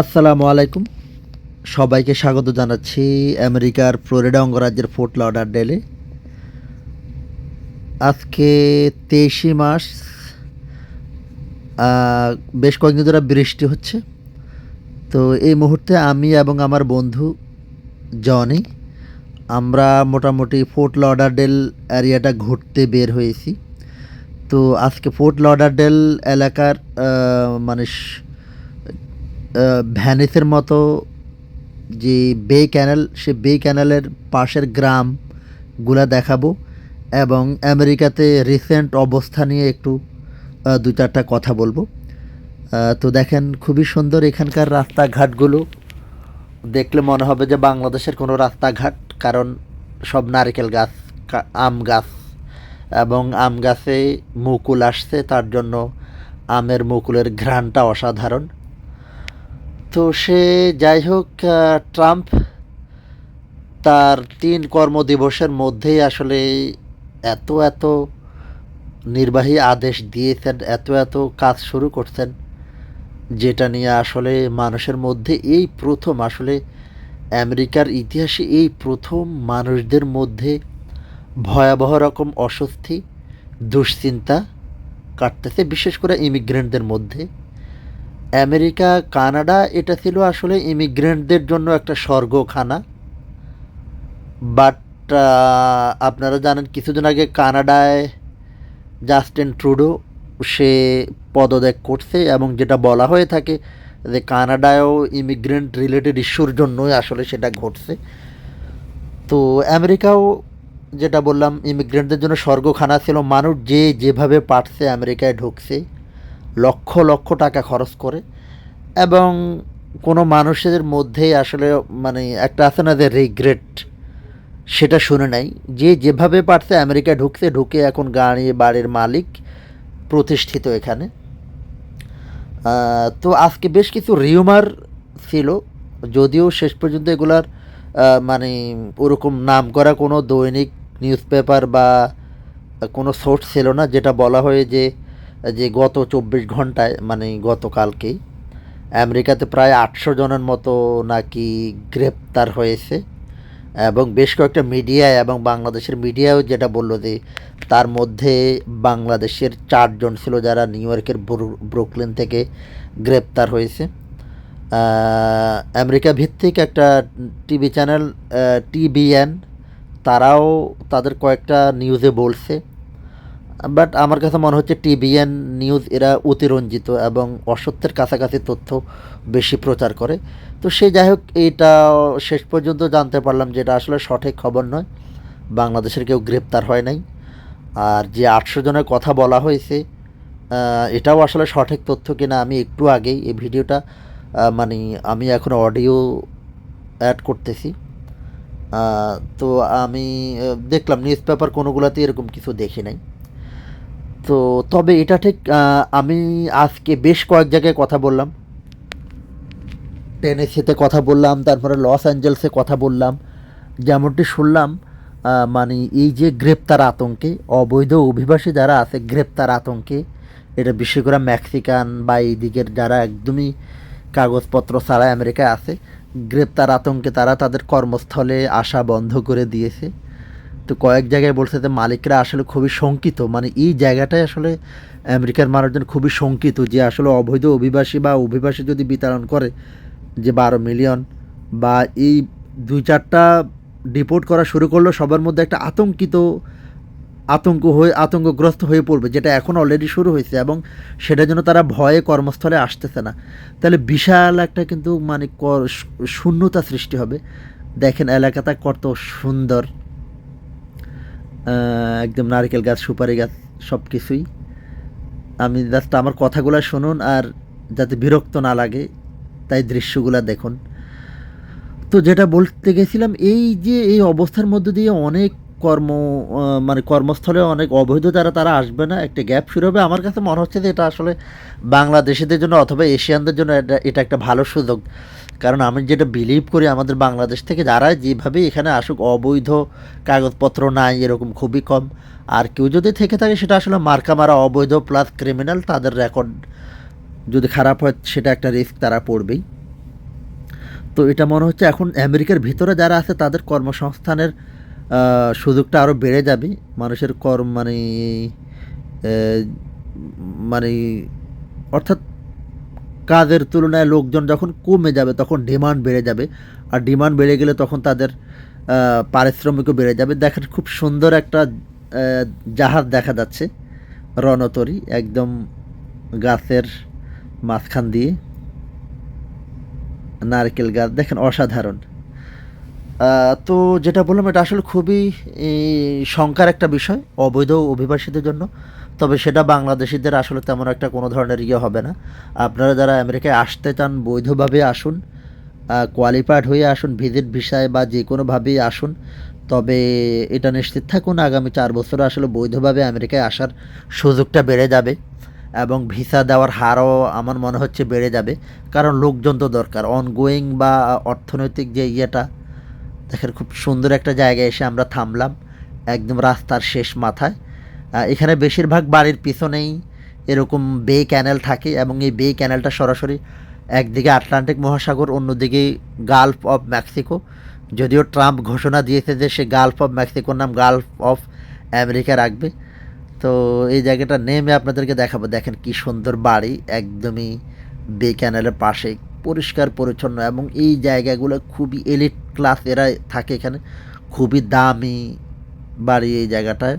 আসসালামু আলাইকুম। সবাইকে স্বাগত জানাচ্ছি আমেরিকার ফ্লোরিডা অঙ্গরাজ্যের ফোর্ট লডারডেলে আজকে তেইশে মাস বেশ কয়েকদিন ধরে বৃষ্টি হচ্ছে। তো এই মুহূর্তে আমি এবং আমার বন্ধু জনি, আমরা মোটামুটি ফোর্ট লডারডেল এরিয়াটা ঘুরতে বের হয়েছি। তো আজকে ফোর্ট লডারডেল এলাকার মানে ভ্যানিসের মতো যে বে ক্যানেল, সে বে ক্যানেলের পাশের গ্রামগুলা দেখাবো এবং আমেরিকাতে রিসেন্ট অবস্থা নিয়ে একটু দু চারটা কথা বলব। তো দেখেন, খুবই সুন্দর এখানকার রাস্তাঘাটগুলো। দেখলে মনে হবে যে বাংলাদেশের কোনো রাস্তাঘাট, কারণ সব নারকেল গাছ আম গাছ, এবং আম গাছে মুকুল আসছে, তার জন্য আমের মুকুলের ঘ্রাণটা অসাধারণ। তো সে যাই হোক ট্রাম্প তার তিন কর্মদিবসের মধ্যেই আসলে এত এত নির্বাহী আদেশ দিয়েছেন, এত এত কাজ শুরু করছেন, যেটা নিয়ে আসলে মানুষের মধ্যে এই প্রথম আসলে আমেরিকার ইতিহাসে এই প্রথম মানুষদের মধ্যে ভয়াবহ রকম অস্বস্তি, দুশ্চিন্তা কাটতেছে, বিশেষ করে ইমিগ্রেন্টদের মধ্যে। আমেরিকা, কানাডা, এটা ছিল আসলে ইমিগ্রেন্টদের জন্য একটা স্বর্গখানা। বাট আপনারা জানেন কিছুদিন আগে কানাডায় জাস্টিন ট্রুডো, সে পদত্যাগ করছে এবং যেটা বলা হয়ে থাকে যে কানাডায়ও ইমিগ্রেন্ট রিলেটেড ইস্যুর জন্যই আসলে সেটা ঘটছে। তো আমেরিকাও যেটা বললাম, ইমিগ্রেন্টদের জন্য স্বর্গখানা ছিল, মানুষ যে যেভাবে পারছে আমেরিকায় ঢুকছে। লক্ষ লক্ষ টাকা খরচ করে এবং কোনো মানুষের মধ্যেই আসলে মানে একটা আছে না যে রিগ্রেট সেটা শুনে নাই। যে যেভাবে পারছে আমেরিকা ঢুকছে, ঢুকে এখন গাড়ি, বাড়ির মালিক প্রতিষ্ঠিত এখানে। তো আজকে বেশ কিছু রিউমার ছিল, যদিও শেষ পর্যন্ত এগুলার মানে ওরকম নাম করা কোনো দৈনিক নিউজ পেপার বা কোনো সোর্স ছিল না, যেটা বলা হয় যে যে গত চব্বিশ ঘন্টায় মানে গতকালকেই, আমেরিকাতে প্রায় আটশো জনের মতো নাকি গ্রেপ্তার হয়েছে। এবং বেশ কয়েকটা মিডিয়ায় এবং বাংলাদেশের মিডিয়াও যেটা বলল যে, তার মধ্যে বাংলাদেশের চারজন ছিল যারা নিউ ইয়র্কের ব্রু- ব্রুকলিন থেকে গ্রেপ্তার হয়েছে। আমেরিকা ভিত্তিক একটা টিভি চ্যানেল টিবিএন তারাও তাদের কয়েকটা নিউজে বলছে বাট আমার কাছে মনে হচ্ছে টিবিএন নিউজ এরা অতিরঞ্জিত এবং অসত্যের কাছাকাছি তথ্য বেশি প্রচার করে। তো সে যাই হোক, এটা শেষ পর্যন্ত জানতে পারলাম যে এটা আসলে সঠিক খবর নয়। বাংলাদেশের কেউ গ্রেপ্তার হয় নাই। আর যে আটশো জনের কথা বলা হয়েছে এটাও আসলে সঠিক তথ্য কিনা আমি একটু আগেই এই ভিডিওটা মানে আমি এখন অডিও অ্যাড করতেছি। তো আমি দেখলাম নিউজ পেপার কোনোগুলোতে এরকম কিছু দেখি নাই। তো তবে এটা ঠিক আমি আজকে বেশ কয়েক জায়গায় কথা বললাম। টেনেসিতে কথা বললাম, তারপরে লস অ্যাঞ্জেলসে কথা বললাম। যেমনটি শুনলাম মানে এই যে গ্রেপ্তার আতঙ্কে, অবৈধ অভিবাসী যারা আছে, গ্রেপ্তার আতঙ্কে, এটা বিশেষ করে মেক্সিকান বা এই দিকের যারা একদমই কাগজপত্র ছাড়া আমেরিকায় আছে, গ্রেপ্তার আতঙ্কে তারা তাদের কর্মস্থলে আসা বন্ধ করে দিয়েছে। তো কয়েক জায়গায় বলছে যে মালিকরা আসলে খুবই শঙ্কিত। মানে এই জায়গাটাই আসলে আমেরিকার মানুষজন খুবই শঙ্কিত যে আসলে অবৈধ অভিবাসী বা অভিবাসী যদি বিতরণ করে যে বারো মিলিয়ন বা এই দুই চারটা ডিপোর্ট করা শুরু করল, সবার মধ্যে একটা আতঙ্কিত, আতঙ্ক হয়ে, আতঙ্কগ্রস্ত হয়ে পড়বে, যেটা এখন অলরেডি শুরু হয়েছে এবং সেটার জন্য তারা ভয়ে কর্মস্থলে আসতেছে না। তাহলে বিশাল একটা কিন্তু মানে শূন্যতা সৃষ্টি হবে। দেখেন এলাকাটা কত সুন্দর। একদম নারকেল গাছ, সুপারি গাছ সব কিছুই আমি জাস্ট আমার কথাগুলো শুনুন আর যাতে বিরক্ত না লাগে, তাই দৃশ্যগুলো দেখুন। তো যেটা বলতে গেছিলাম, এই যে এই অবস্থার মধ্যে দিয়ে অনেক কর্ম মানে কর্মস্থলে অনেক অবৈধ যারা, তারা আসবে না, একটা গ্যাপ শুরু হবে। আমার কাছে মনে হচ্ছে যে এটা আসলে বাংলাদেশিদের জন্য অথবা এশিয়ানদের জন্য এটা এটা একটা ভালো সুযোগ। কারণ আমি যেটা বিলিভ করি আমাদের বাংলাদেশ থেকে, যারা যেভাবে এখানে আসুক, অবৈধ কাগজপত্র নাই, এরকম খুবই কম। আর কেউ যদি থেকে থাকে, সেটা আসলে মার্কা মারা অবৈধ প্লাস ক্রিমিনাল তাদের রেকর্ড যদি খারাপ হয়, সেটা একটা রিস্ক তারা পড়বেই। তো এটা মনে হচ্ছে এখন আমেরিকার ভিতরে যারা আছে, তাদের কর্মসংস্থানের সুযোগটা আরও বেড়ে যাবে। মানুষের কর্ম মানে মানে অর্থাৎ কাজের তুলনায় লোকজন যখন কমে যাবে, তখন ডিমান্ড বেড়ে যাবে। আর ডিমান্ড বেড়ে গেলে তখন তাদের পারিশ্রমিকও বেড়ে যাবে। দেখেন খুব সুন্দর একটা জাহাজ দেখা যাচ্ছে রণতরী, একদম গাছের মাঝখান দিয়ে। নারকেল গাছ, দেখেন অসাধারণ। তো যেটা বললাম, এটা আসলে খুবই শঙ্কার একটা বিষয় অবৈধ অভিবাসীদের জন্য। তবে সেটা বাংলাদেশিদের আসলে তেমন একটা কোনো ধরনের ইয়ে হবে না। আপনারা যারা আমেরিকায় আসতে চান, বৈধভাবে আসুন কোয়ালিফাইড হয়ে আসুন ভিজিট ভিসায় বা যে কোনোভাবেই আসুন, তবে এটা নিশ্চিত থাকুন আগামী চার বছরে আসলে বৈধভাবে আমেরিকায় আসার সুযোগটা বেড়ে যাবে এবং ভিসা দেওয়ার হারও আমার মনে হচ্ছে বেড়ে যাবে। কারণ লোকজন তো দরকার। অনগোয়িং বা অর্থনৈতিক যে ইয়েটা, দেখেন খুব সুন্দর একটা জায়গায় এসে আমরা থামলাম, একদম রাস্তার শেষ মাথায়। এখানে বেশিরভাগ বাড়ির পিছনেই এরকম বে ক্যানেল থাকে এবং এই বে ক্যানেলটা সরাসরি একদিকে আটলান্টিক মহাসাগর, অন্যদিকে গালফ অফ মেক্সিকো। যদিও ট্রাম্প ঘোষণা দিয়েছে যে সে গালফ অফ মেক্সিকোর নাম গালফ অফ আমেরিকা রাখবে। তো এই জায়গাটা নেমে আপনাদেরকে দেখাবো। দেখেন কি সুন্দর বাড়ি, একদমই বে ক্যানেলের পাশে, পরিষ্কার, পরিচ্ছন্ন এবং এই জায়গাগুলো খুবই এলিট ক্লাস এরা থাকে এখানে। খুবই দামি বাড়ি এই জায়গাটায়।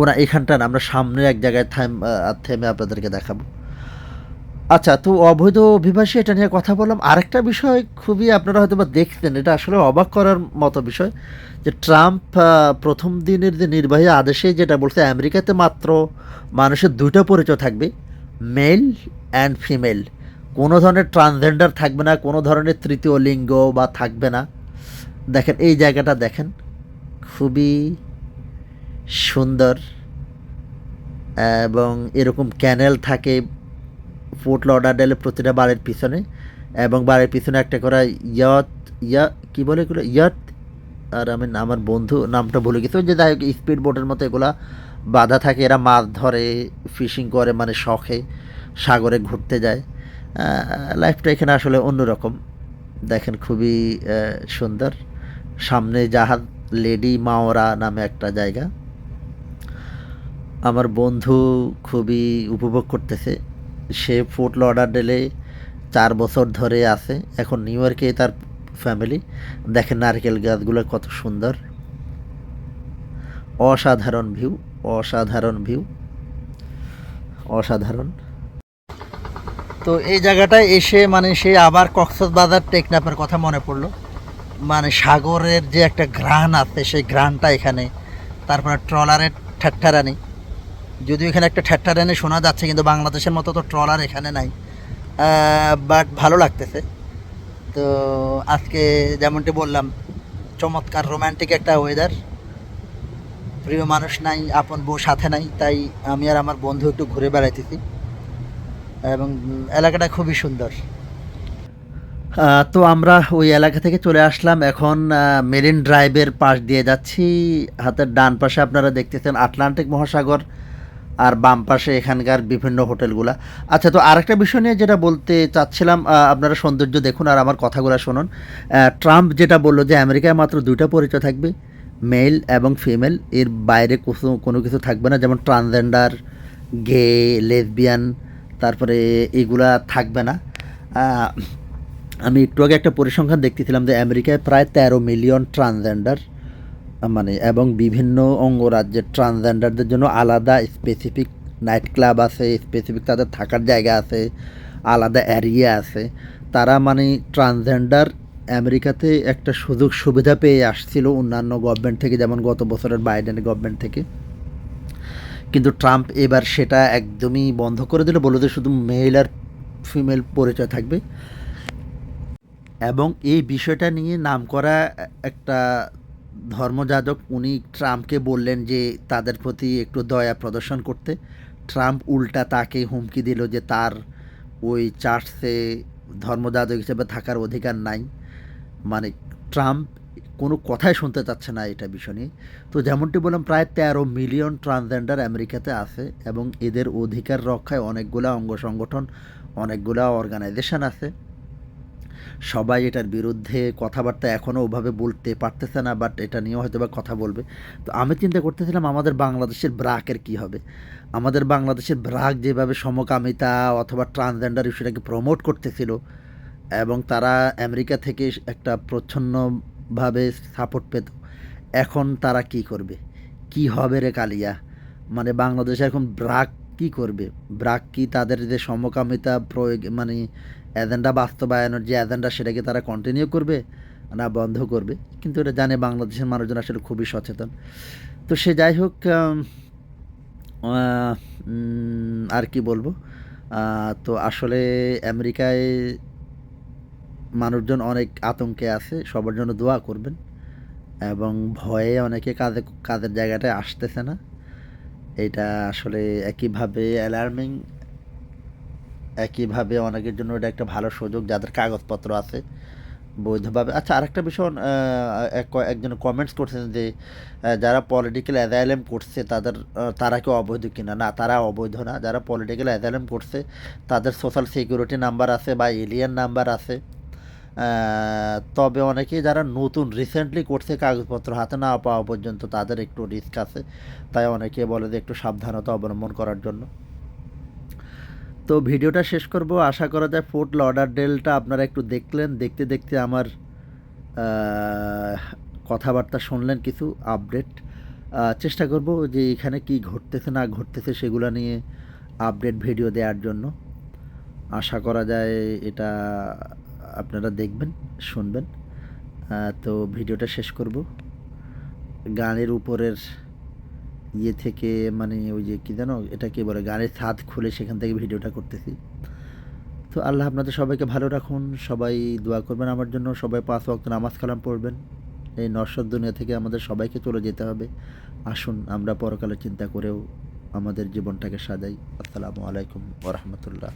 ওরা এখানটা না আমরা সামনে এক জায়গায় থাম থেমে আপনাদেরকে দেখাবো। আচ্ছা তো অবৈধ অভিবাসী এটা নিয়ে কথা বললাম। আরেকটা বিষয় খুবই আপনারা হয়তো বা দেখতেন, এটা আসলে অবাক করার মতো বিষয় যে ট্রাম্প প্রথম দিনের যে নির্বাহী আদেশে যেটা বলছে, আমেরিকাতে মাত্র মানুষের দুইটা পরিচয় থাকবে, মেল অ্যান্ড ফিমেল। কোনো ধরনের ট্রান্সজেন্ডার থাকবে না, কোনো ধরনের তৃতীয় লিঙ্গ বা থাকবে না। দেখেন, এই জায়গাটা দেখেন, খুবই সুন্দর, এবং এরকম ক্যানেল থাকে ফোর্ট লডারডেলের প্রতিটা বাড়ির পিছনে, এবং বাড়ির পিছনে একটা করা ইয়ত, ইয়া, কী বলে এগুলো? ইয়ত? আর আমি আমার বন্ধু নামটা ভুলে গেছি। যে যাই হোক স্পিড বোটের মতো এগুলা বাধা থাকে। এরা মাছ ধরে ফিশিং করে মানে শখে, সাগরে ঘুরতে যায়। লাইফটা এখানে আসলে অন্যরকম। দেখেন খুবই সুন্দর। সামনে জাহাজ, লেডি মাওরা নামে একটা জায়গা। আমার বন্ধু খুবই উপভোগ করতেছে। সে ফোর্ট লডারডেলে চার বছর ধরে আছে। এখন নিউ ইয়র্কে তার ফ্যামিলি দেখেন নারকেল গাছগুলো কত সুন্দর। অসাধারণ ভিউ অসাধারণ ভিউ অসাধারণ। তো এই জায়গাটায় এসে মানে সে আবার কক্সবাজার টেকনাফের কথা মনে পড়ল। মানে সাগরের যে একটা ঘ্রাণ আছে, সেই ঘ্রাণটা এখানে। তারপরে ট্রলারের ঠ্যাট্টারানি যদিও এখানে একটা ঠ্যাট্টারানি শোনা যাচ্ছে, কিন্তু বাংলাদেশের মতো তো ট্রলার এখানে নাই। বাট ভালো লাগতেছে। তো আজকে যেমনটি বললাম, চমৎকার রোমান্টিক একটা ওয়েদার প্রিয় মানুষ নাই, আপন বউ সাথে নাই, তাই আমি আর আমার বন্ধু একটু ঘুরে বেড়াইতেছি। এবং এলাকাটা খুবই সুন্দর। তো আমরা ওই এলাকা থেকে চলে আসলাম। এখন মেরিন ড্রাইভের পাশ দিয়ে যাচ্ছি। হাতের ডান পাশে আপনারা দেখতেছেন আটলান্টিক মহাসাগর। আর বাম পাশে এখানকার বিভিন্ন হোটেলগুলা। আচ্ছা তো আরেকটা বিষয় নিয়ে যেটা বলতে চাচ্ছিলাম আপনারা সৌন্দর্য দেখুন আর আমার কথাগুলো শুনুন। ট্রাম্প যেটা বলল যে আমেরিকায় মাত্র দুইটা পরিচয় থাকবে, মেল এবং ফিমেল। এর বাইরে কোনো কিছু থাকবে না, যেমন ট্রান্সজেন্ডার, গে, লেসবিয়ান, তারপরে এগুলা থাকবে না। আমি একটু আগে একটা পরিসংখ্যান দেখতেছিলাম যে আমেরিকায় প্রায় তেরো মিলিয়ন ট্রান্সজেন্ডার। মানে এবং বিভিন্ন অঙ্গরাজ্যের ট্রান্সজেন্ডারদের জন্য আলাদা স্পেসিফিক নাইট ক্লাব আছে স্পেসিফিক তাদের থাকার জায়গা আছে, আলাদা এরিয়া আছে। তারা মানে ট্রান্সজেন্ডার আমেরিকাতে একটা সুযোগ সুবিধা পেয়ে আসছিল অন্যান্য গভর্নমেন্ট থেকে, যেমন গত বছরের বাইডেন গভর্নমেন্ট থেকে। কিন্তু ট্রাম্প এবার সেটা একদমই বন্ধ করে দিল বলে যে শুধু মেল আর ফিমেল পরিচয় থাকবে। এবং এই বিষয়টা নিয়ে নাম করা একটা ধর্মযাজক উনি ট্রাম্পকে বললেন যে তাদের প্রতি একটু দয়া প্রদর্শন করতে। ট্রাম্প উল্টা তাকে হুমকি দিল যে তার ওই চার্চে ধর্মযাজক হিসেবে থাকার অধিকার নাই। মানে ট্রাম্প কোনো কথাই শুনতে চাচ্ছে না এটা বিষয় নিয়ে। তো যেমনটি বললাম, প্রায় তেরো মিলিয়ন ট্রান্সজেন্ডার আমেরিকাতে আছে এবং এদের অধিকার রক্ষায় অনেকগুলো অঙ্গ সংগঠন, অনেকগুলো অর্গানাইজেশন আছে। সবাই এটার বিরুদ্ধে কথাবার্তা এখনও ওভাবে বলতে পারতেছে না বাট এটা নিয়েও হয়তো বা কথা বলবে। তো আমি চিন্তা করতেছিলাম আমাদের বাংলাদেশের ব্রাকের কি হবে। আমাদের বাংলাদেশের ব্রাক যেভাবে সমকামিতা অথবা ট্রান্সজেন্ডার ইস্যুটাকে প্রমোট করতেছিল এবং তারা আমেরিকা থেকে একটা প্রচ্ছন্নভাবে সাপোর্ট পেত, এখন তারা কি করবে? কি হবে রে কালিয়া? মানে বাংলাদেশে এখন ব্রাক কি করবে? ব্রাক কি তাদের যে সমকামিতা প্রয়োগ মানে এজেন্ডা বাস্তবায়নের যে এজেন্ডা, সেটাকে তারা কন্টিনিউ করবে না বন্ধ করবে? কিন্তু এটা জানে বাংলাদেশের মানুষজন আসলে খুবই সচেতন। তো সে যাই হোক আর কি বলব? তো আসলে আমেরিকায় মানুষজন অনেক আতঙ্কে আছে, সবার জন্য দোয়া করবেন। এবং ভয়ে অনেকে কাজে, কাজের জায়গাটায় আসতেছে না। এটা আসলে একইভাবে অ্যালার্মিং একইভাবে অনেকের জন্য এটা একটা ভালো সুযোগ যাদের কাগজপত্র আছে বৈধভাবে। আচ্ছা আরেকটা বিষয় একজন কমেন্টস করছেন যে যারা পলিটিক্যাল অ্যাজাইলেম করছে তাদের তারা কি অবৈধ কিনা? না, তারা অবৈধ না। যারা পলিটিক্যাল অ্যাজাইলেম করছে তাদের সোশ্যাল সিকিউরিটি নাম্বার আছে বা এলিয়ান নাম্বার আছে। তবে অনেকেই যারা নতুন রিসেন্টলি করছে কাগজপত্র হাতে না পাওয়া পর্যন্ত তাদের একটু রিস্ক আছে। তাই অনেকে বলে যে একটু সাবধানতা অবলম্বন করার জন্য। তো ভিডিওটা শেষ করব। আশা করা যায় ফোর্ট লডারডেলটা আপনারা একটু দেখলেন। দেখতে দেখতে আমার কথাবার্তা শুনলেন, কিছু আপডেট চেষ্টা করব যে এখানে কি ঘটতেছে, না ঘটতেছে সেগুলো নিয়ে আপডেট ভিডিও দেওয়ার জন্য। আশা করা যায় এটা আপনারা দেখবেন, শুনবেন। তো ভিডিওটা শেষ করব। গানের উপরের ইয়ে থেকে মানে ওই যে কী জানো এটা কী বলে গানের ছাদ খুলে সেখান থেকে ভিডিওটা করতেছি। তো আল্লাহ আপনাদের সবাইকে ভালো রাখুন, সবাই দোয়া করবেন আমার জন্য, সবাই পাঁচ ওয়াক্ত নামাজ কালাম পড়বেন। এই নশ্বর দুনিয়া থেকে আমাদের সবাইকে চলে যেতে হবে। আসুন, আমরা পরকালে চিন্তা করেও আমাদের জীবনটাকে সাজাই। আসসালামু আলাইকুম ওরহমতুল্লাহ